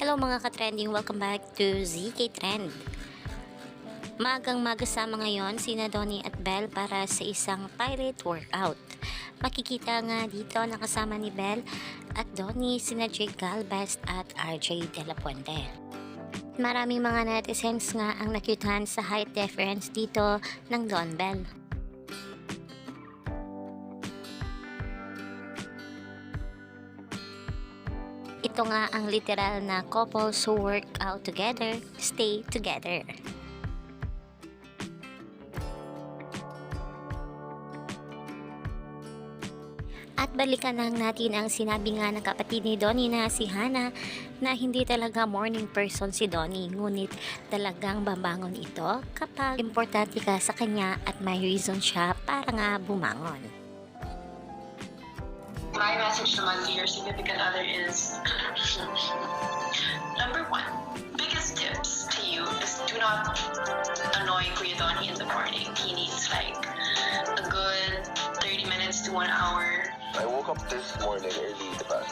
Hello mga ka-trending, welcome back to ZK Trend. Magang magasama ngayon sina Donnie at Belle para sa isang pirate workout. Makikita nga dito nakasama ni Belle at Donnie sina Jake Galvez at RJ De La Puente. Maraming mga netizens nga ang nakyutan sa height difference dito ng Don Bell. Ito nga ang literal na couples who work out together, stay together. At balikan lang natin ang sinabi nga ng kapatid ni Donnie na si Hana na hindi talaga morning person si Donnie ngunit talagang babangon ito kapag importante ka sa kanya at may reason siya para nga bumangon. My message naman to significant other is number one, biggest tips to you is do not annoy Kuya Donnie in the morning. He needs like a good 30 minutes to one hour. I woke up this morning early, diba?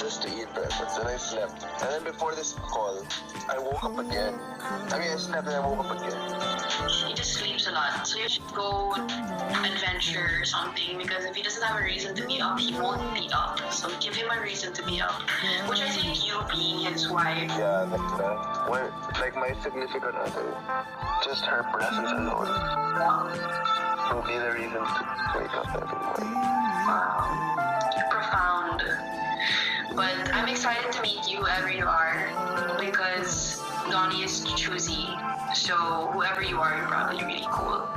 Just to eat breakfast. Then I slept. And then before this call, I woke up again. I mean, I slept and I woke up again. He just sleeps a lot. So you should go adventure or something because if he doesn't have a reason to be up, he won't be up. So give him a reason to be up. Which I think you being his wife Yeah, like that. When, like my significant other, just her presence alone will be the reason to wake up every morning. Wow. profound. But I'm excited to meet you wherever you are because Donnie is choosy. So whoever you are, you're probably really cool.